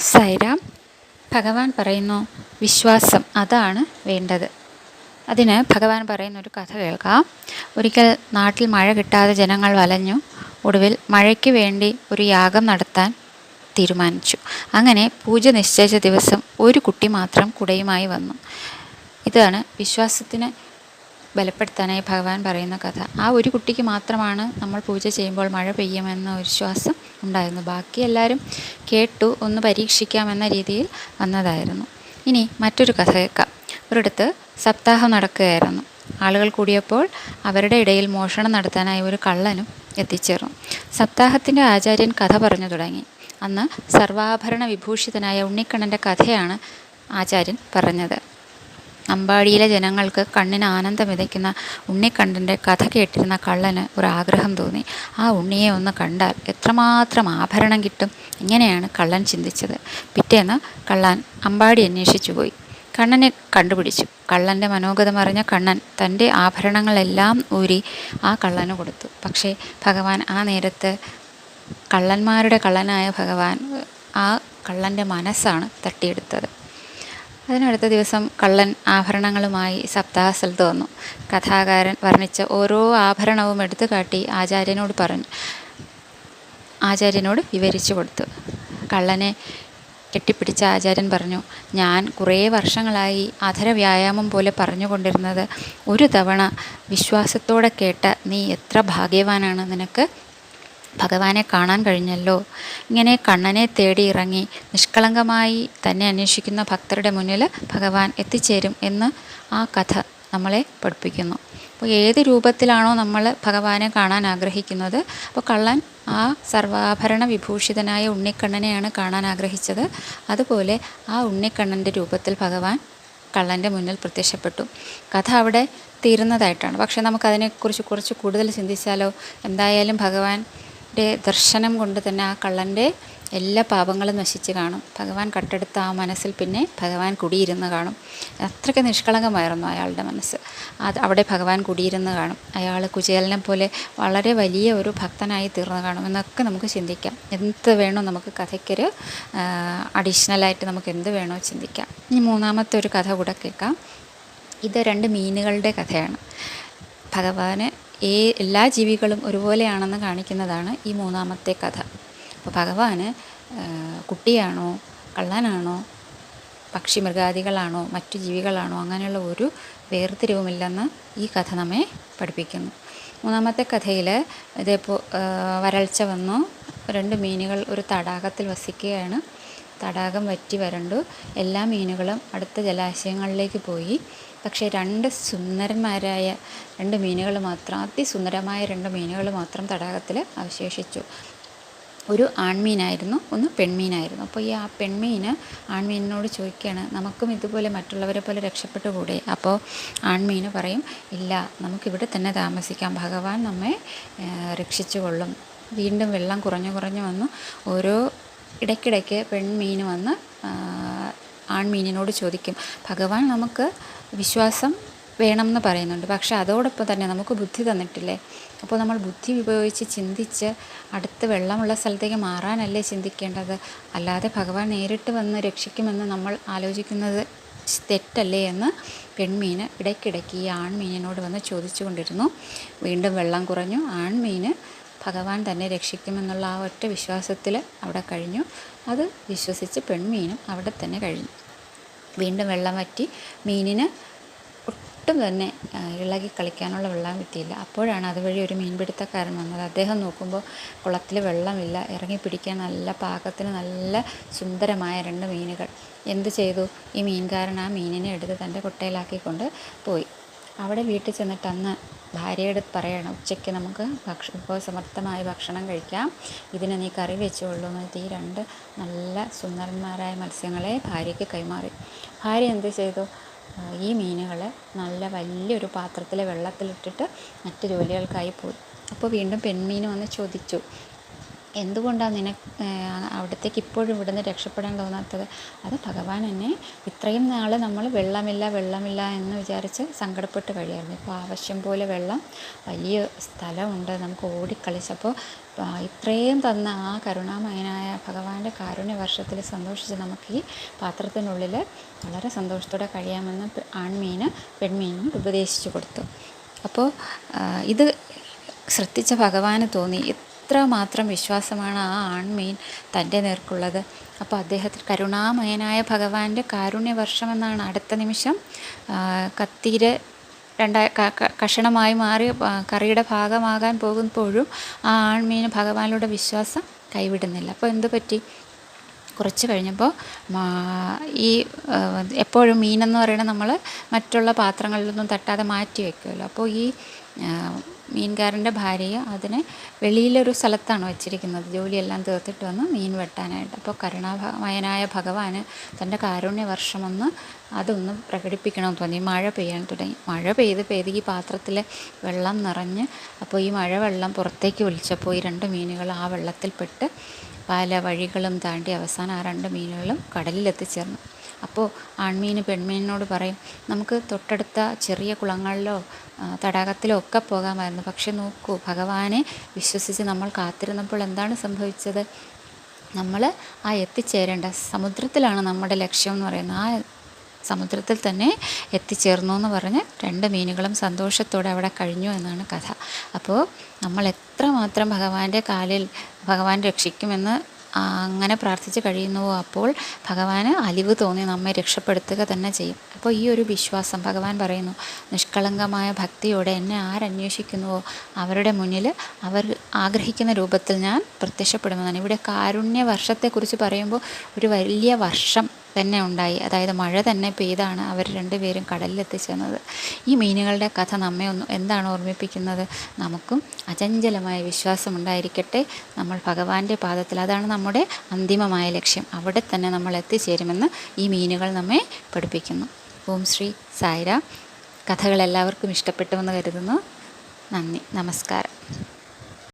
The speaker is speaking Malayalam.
സൈറാം ഭഗവാൻ പറയുന്നു വിശ്വാസം അതാണ് വേണ്ടത്. അതിന് ഭഗവാൻ പറയുന്ന ഒരു കഥ കേൾക്കാം. ഒരിക്കൽ നാട്ടിൽ മഴ കിട്ടാതെ ജനങ്ങൾ വലഞ്ഞു. ഒടുവിൽ മഴയ്ക്ക് വേണ്ടി ഒരു യാഗം നടത്താൻ തീരുമാനിച്ചു. അങ്ങനെ പൂജ നിശ്ചയിച്ച ദിവസം ഒരു കുട്ടി മാത്രം കുടയുമായി വന്നു. ഇതാണ് വിശ്വാസത്തിന് ബലപ്പെടുത്താനായി ഭഗവാൻ പറയുന്ന കഥ. ആ ഒരു കുട്ടിക്ക് മാത്രമാണ് നമ്മൾ പൂജ ചെയ്യുമ്പോൾ മഴ പെയ്യുമെന്ന ഒരു വിശ്വാസം ഉണ്ടായിരുന്നു. ബാക്കി എല്ലാവരും കേട്ടു ഒന്ന് പരീക്ഷിക്കാമെന്ന രീതിയിൽ വന്നതായിരുന്നു. ഇനി മറ്റൊരു കഥ കേൾക്കാം. ഒരിടത്ത് സപ്താഹം നടക്കുകയായിരുന്നു. ആളുകൾ കൂടിയപ്പോൾ അവരുടെ ഇടയിൽ മോഷണം നടത്താനായി ഒരു കള്ളനും എത്തിച്ചേർന്നു. സപ്താഹത്തിന്റെ ആചാര്യൻ കഥ പറഞ്ഞു തുടങ്ങി. അന്ന് സർവാഭരണ വിഭൂഷിതനായ ഉണ്ണിക്കണ്ണന്റെ കഥയാണ് ആചാര്യൻ പറഞ്ഞത്. അമ്പാടിയിലെ ജനങ്ങൾക്ക് കണ്ണിന് ആനന്ദം വിതയ്ക്കുന്ന ഉണ്ണിക്കണ്ണന്റെ കഥ കേട്ടിരുന്ന കള്ളന് ഒരു ആഗ്രഹം തോന്നി. ആ ഉണ്ണിയെ ഒന്ന് കണ്ടാൽ എത്രമാത്രം ആഭരണം കിട്ടും? ഇങ്ങനെയാണ് കള്ളൻ ചിന്തിച്ചത്. പിറ്റേന്ന് കള്ളൻ അമ്പാടി അന്വേഷിച്ചു പോയി. കണ്ണനെ കണ്ടുപിടിച്ചു. കള്ളന്റെ മനോഗതം അറിഞ്ഞ കണ്ണൻ തന്റെ ആഭരണങ്ങളെല്ലാം ഊരി ആ കള്ളന് കൊടുത്തു. പക്ഷേ ഭഗവാൻ ആ നേരത്ത് കള്ളന്മാരുടെ കള്ളനായ ഭഗവാൻ ആ കള്ളന്റെ മനസ്സാണ് തട്ടിയെടുത്തത്. അതിനടുത്ത ദിവസം കള്ളൻ ആഭരണങ്ങളുമായി സപ്താഹ സ്ഥലത്ത് വന്നു. കഥാകാരൻ വർണിച്ച ഓരോ ആഭരണവും എടുത്തു കാട്ടി ആചാര്യനോട് പറഞ്ഞു ആചാര്യനോട് വിവരിച്ചു കൊടുത്തു. കള്ളനെ കെട്ടിപ്പിടിച്ച ആചാര്യൻ പറഞ്ഞു ഞാൻ കുറേ വർഷങ്ങളായി അധര വ്യായാമം പോലെ പറഞ്ഞുകൊണ്ടിരുന്നത് ഒരു തവണ വിശ്വാസത്തോടെ കേട്ട നീ എത്ര ഭാഗ്യവാനാണ് നിനക്ക്? ഭഗവാനെ കാണാൻ കഴിഞ്ഞല്ലോ. ഇങ്ങനെ കണ്ണനെ തേടി ഇറങ്ങി നിഷ്കളങ്കമായി തന്നെ അന്വേഷിക്കുന്ന ഭക്തരുടെ മുന്നിൽ ഭഗവാൻ എത്തിച്ചേരും എന്ന് ആ കഥ നമ്മളെ പഠിപ്പിക്കുന്നു. അപ്പോൾ ഏത് രൂപത്തിലാണോ നമ്മൾ ഭഗവാനെ കാണാൻ ആഗ്രഹിക്കുന്നത് അപ്പോൾ കള്ളൻ ആ സർവാഭരണ വിഭൂഷിതനായ ഉണ്ണിക്കണ്ണനെയാണ് കാണാൻ ആഗ്രഹിച്ചത്. അതുപോലെ ആ ഉണ്ണിക്കണ്ണന്റെ രൂപത്തിൽ ഭഗവാൻ കള്ളന്റെ മുന്നിൽ പ്രത്യക്ഷപ്പെട്ടു. കഥ അവിടെ തീരുന്നതായിട്ടാണ്. പക്ഷേ നമുക്കതിനെക്കുറിച്ച് കുറച്ച് കൂടുതൽ ചിന്തിച്ചാലോ? എന്തായാലും ഭഗവാൻ ദർശനം കൊണ്ട് തന്നെ ആ കള്ളന്റെ എല്ലാ പാപങ്ങളും നശിച്ച് കാണും. ഭഗവാൻ കട്ടെടുത്ത ആ മനസ്സിൽ പിന്നെ ഭഗവാൻ കുടിയിരുന്ന് കാണും. അത്രയ്ക്ക് നിഷ്കളങ്കമായിരുന്നു അയാളുടെ മനസ്സ്. അത് അവിടെ ഭഗവാൻ കുടിയിരുന്ന് കാണും. അയാൾ കുചേലനെ പോലെ വളരെ വലിയ ഒരു ഭക്തനായി തീർന്നു കാണും എന്നൊക്കെ നമുക്ക് ചിന്തിക്കാം. എന്ത് വേണോ നമുക്ക് കഥയ്ക്കൊരു അഡീഷണലായിട്ട് നമുക്ക് എന്ത് വേണോ ചിന്തിക്കാം. ഇനി മൂന്നാമത്തെ ഒരു കഥ കൂടെ കേൾക്കാം. ഇത് രണ്ട് മീനുകളുടെ കഥയാണ്. ഭഗവാന് ഈ എല്ലാ ജീവികളും ഒരുപോലെയാണെന്ന് കാണിക്കുന്നതാണ് ഈ മൂന്നാമത്തെ കഥ. അപ്പോൾ ഭഗവാന് കുട്ടിയാണോ കള്ളനാണോ പക്ഷി മൃഗാദികളാണോ മറ്റു ജീവികളാണോ അങ്ങനെയുള്ള ഒരു വേർതിരിവുമില്ലെന്ന് ഈ കഥ നമ്മെ പഠിപ്പിക്കുന്നു. മൂന്നാമത്തെ കഥയിൽ ഇതേപ്പോൾ വരൾച്ച വന്നു. രണ്ട് മീനുകൾ ഒരു തടാകത്തിൽ വസിക്കുകയാണ്. തടാകം വറ്റി വരണ്ടു. എല്ലാ മീനുകളും അടുത്ത ജലാശയങ്ങളിലേക്ക് പോയി. പക്ഷേ രണ്ട് സുന്ദരന്മാരായ രണ്ട് മീനുകൾ മാത്രം അതിസുന്ദരമായ രണ്ട് മീനുകൾ മാത്രം തടാകത്തിൽ അവശേഷിച്ചു. ഒരു ആൺമീനായിരുന്നു ഒന്ന് പെൺമീനായിരുന്നു. അപ്പോൾ ഈ ആ പെൺമീന് ആൺമീനിനോട് ചോദിക്കുകയാണ് നമുക്കും ഇതുപോലെ മറ്റുള്ളവരെ പോലെ രക്ഷപ്പെട്ടു കൂടെ അപ്പോൾ ആൺമീന് പറയും ഇല്ല നമുക്കിവിടെ തന്നെ താമസിക്കാം. ഭഗവാൻ നമ്മെ രക്ഷിച്ചു കൊള്ളും വീണ്ടും വെള്ളം കുറഞ്ഞു കുറഞ്ഞു വന്നു. ഓരോ ഇടയ്ക്കിടയ്ക്ക് പെൺമീൻ വന്ന് ആൺമീനിനോട് ചോദിക്കും ഭഗവാൻ നമുക്ക് വിശ്വാസം വേണം എന്ന് പറയുന്നുണ്ട് പക്ഷെ അതോടൊപ്പം തന്നെ നമുക്ക് ബുദ്ധി തന്നിട്ടില്ലേ? അപ്പോൾ നമ്മൾ ബുദ്ധി ഉപയോഗിച്ച് ചിന്തിച്ച് അടുത്ത് വെള്ളമുള്ള സ്ഥലത്തേക്ക് മാറാനല്ലേ ചിന്തിക്കേണ്ടത്? അല്ലാതെ ഭഗവാൻ നേരിട്ട് വന്ന് രക്ഷിക്കുമെന്ന് നമ്മൾ ആലോചിക്കുന്നത് തെറ്റല്ലേ എന്ന് പെൺമീൻ ഇടയ്ക്കിടയ്ക്ക് ഈ ആൺമീനിനോട് വന്ന് ചോദിച്ചു കൊണ്ടിരുന്നു വീണ്ടും വെള്ളം കുറഞ്ഞു. ആൺമീന് ഭഗവാൻ തന്നെ രക്ഷിക്കുമെന്നുള്ള ആ ഒറ്റ വിശ്വാസത്തിൽ അവിടെ കഴിഞ്ഞു. അത് വിശ്വസിച്ച് പെൺമീനും അവിടെ തന്നെ കഴിഞ്ഞു. വീണ്ടും വെള്ളം വറ്റി മീനിന് ഒട്ടും തന്നെ ഇളകി കളിക്കാനുള്ള വെള്ളം കിട്ടിയില്ല. അപ്പോഴാണ് അതുവഴി ഒരു മീൻപിടുത്തക്കാരൻ വന്നത്. അദ്ദേഹം നോക്കുമ്പോൾ കുളത്തിൽ വെള്ളമില്ല ഇറങ്ങി പിടിക്കാൻ നല്ല പാകത്തിന് നല്ല സുന്ദരമായ രണ്ട് മീനുകൾ. എന്ത് ചെയ്തു? ഈ മീൻകാരൻ ആ മീനിനെ എടുത്ത് തന്റെ കുട്ടയിലാക്കിക്കൊണ്ട് പോയി. അവിടെ വീട്ടിൽ ചെന്നിട്ട് അന്ന് ഭാര്യയോട് പറയണം ഉച്ചയ്ക്ക് നമുക്ക് ഭക്ഷ സമർത്ഥമായ ഭക്ഷണം കഴിക്കാം. ഇതിന് നീ കറി വെച്ചോളൂ. എന്നിട്ട് ഈ രണ്ട് നല്ല സുന്ദരന്മാരായ മത്സ്യങ്ങളെ ഭാര്യയ്ക്ക് കൈമാറി. ഭാര്യ എന്ത് ചെയ്തു? ഈ മീനുകളെ നല്ല വലിയൊരു പാത്രത്തിൽ വെള്ളത്തിലിട്ടിട്ട് മറ്റ് ജോലികൾക്കായി പോയി. അപ്പോൾ വീണ്ടും പെൺമീൻ വന്ന് ചോദിച്ചു എന്തുകൊണ്ടാണ് നിന അവിടത്തേക്ക് ഇപ്പോഴും ഇവിടെ നിന്ന് രക്ഷപ്പെടാൻ തോന്നാത്തത്? അത് ഭഗവാൻ എന്നെ ഇത്രയും നാൾ നമ്മൾ വെള്ളമില്ല വെള്ളമില്ല എന്ന് വിചാരിച്ച് സങ്കടപ്പെട്ട് കഴിയായിരുന്നു. ഇപ്പോൾ ആവശ്യം പോലെ വെള്ളം വലിയ സ്ഥലമുണ്ട്. നമുക്ക് ഓടിക്കളിച്ചപ്പോൾ ഇത്രയും തന്ന ആ കരുണാമയനായ ഭഗവാന്റെ കാരുണ്യ വർഷത്തിൽ സന്തോഷിച്ച് നമുക്ക് ഈ പാത്രത്തിനുള്ളിൽ വളരെ സന്തോഷത്തോടെ കഴിയാമെന്ന് ആൺമീന് പെൺമീനും ഉപദേശിച്ചു കൊടുത്തു. അപ്പോൾ ഇത് ശ്രദ്ധിച്ച ഭഗവാന് തോന്നി. എത്രമാത്രം വിശ്വാസമാണ് ആ ആൺമീൻ തന്റെ നേർക്കുള്ളത്. അപ്പോൾ അദ്ദേഹത്തിന് കരുണാമയനായ ഭഗവാന്റെ കാരുണ്യവർഷമെന്നാണ് അടുത്ത നിമിഷം കത്തീര് രണ്ടാ കഷണമായി മാറി കറിയുടെ ഭാഗമാകാൻ പോകുമ്പോഴും ആ ആൺമീൻ ഭഗവാനിലൂടെ വിശ്വാസം കൈവിടുന്നില്ല. അപ്പോൾ എന്ത് പറ്റി കുറച്ച് കഴിഞ്ഞപ്പോൾ ഈ എപ്പോഴും മീനെന്ന് പറയുന്നത് നമ്മൾ മറ്റുള്ള പാത്രങ്ങളിലൊന്നും തട്ടാതെ മാറ്റി വയ്ക്കുമല്ലോ അപ്പോൾ ഈ മീൻകാരന്റെ ഭാര്യയെ അതിനെ വെളിയിലൊരു സ്ഥലത്താണ് വെച്ചിരിക്കുന്നത്. ജോലിയെല്ലാം തീർത്തിട്ട് വന്ന് മീൻ വെട്ടാനായിട്ട്. അപ്പോൾ കരുണാമയനായ ഭഗവാന് തന്റെ കാരുണ്യ വർഷമൊന്ന് അതൊന്ന് പ്രകടിപ്പിക്കണമെന്ന് തോന്നി. മഴ പെയ്യാൻ തുടങ്ങി. മഴ പെയ്ത് പെയ്ത് ഈ പാത്രത്തിലെ വെള്ളം നിറഞ്ഞ് അപ്പോൾ ഈ മഴ വെള്ളം പുറത്തേക്ക് ഒലിച്ചപ്പോൾ ഈ രണ്ട് മീനുകൾ ആ വെള്ളത്തിൽപ്പെട്ട് പല വഴികളും താണ്ടി അവസാനം ആ രണ്ട് മീനുകളും കടലിലെത്തിച്ചേർന്നു. അപ്പോൾ ആൺമീൻ പെൺമീനിനോട് പറയും നമുക്ക് തൊട്ടടുത്ത ചെറിയ കുളങ്ങളിലോ തടാകത്തിലോ ഒക്കെ പോകാമായിരുന്നു. പക്ഷെ നോക്കൂ ഭഗവാനെ വിശ്വസിച്ച് നമ്മൾ കാത്തിരുന്നപ്പോൾ എന്താണ് സംഭവിച്ചത്? നമ്മൾ ആ എത്തിച്ചേരേണ്ട സമുദ്രത്തിലാണ് നമ്മുടെ ലക്ഷ്യം എന്ന് പറയുന്നത്. ആ സമുദ്രത്തിൽ തന്നെ എത്തിച്ചേർന്നു എന്ന് പറഞ്ഞ് രണ്ട് മീനുകളും സന്തോഷത്തോടെ അവിടെ കഴിഞ്ഞു എന്നാണ് കഥ. അപ്പോൾ നമ്മൾ എത്രമാത്രം ഭഗവാന്റെ കാലിൽ ഭഗവാൻ രക്ഷിക്കുമെന്ന് അങ്ങനെ പ്രാർത്ഥിച്ച് കഴിയുന്നുവോ അപ്പോൾ ഭഗവാന് അലിവ് തോന്നി നമ്മെ രക്ഷപ്പെടുത്തുക തന്നെ ചെയ്യും. അപ്പോൾ ഈ ഒരു വിശ്വാസം ഭഗവാൻ പറയുന്നു നിഷ്കളങ്കമായ ഭക്തിയോടെ എന്നെ ആരന്വേഷിക്കുന്നുവോ? അവരുടെ മുന്നിൽ അവർ ആഗ്രഹിക്കുന്ന രൂപത്തിൽ ഞാൻ പ്രത്യക്ഷപ്പെടുമെന്നാണ്. ഇവിടെ കാരുണ്യ വർഷത്തെക്കുറിച്ച് പറയുമ്പോൾ ഒരു വലിയ വർഷം തന്നെ ഉണ്ടായി. അതായത് മഴ തന്നെ പെയ്താണ് അവർ രണ്ടുപേരും കടലിലെത്തിച്ചെന്നത്. ഈ മീനുകളുടെ കഥ നമ്മെ ഒന്ന് എന്താണ് ഓർമ്മിപ്പിക്കുന്നത്? നമുക്കും അചഞ്ചലമായ വിശ്വാസം ഉണ്ടായിരിക്കട്ടെ. നമ്മൾ ഭഗവാന്റെ പാദത്തിൽ അതാണ് നമ്മുടെ അന്തിമമായ ലക്ഷ്യം. അവിടെ തന്നെ നമ്മൾ എത്തിച്ചേരുമെന്ന് ഈ മീനുകൾ നമ്മെ പഠിപ്പിക്കുന്നു. ഓം ശ്രീ സായിര. കഥകൾ എല്ലാവർക്കും ഇഷ്ടപ്പെട്ടുവെന്ന് കരുതുന്നു. നന്ദി. നമസ്കാരം.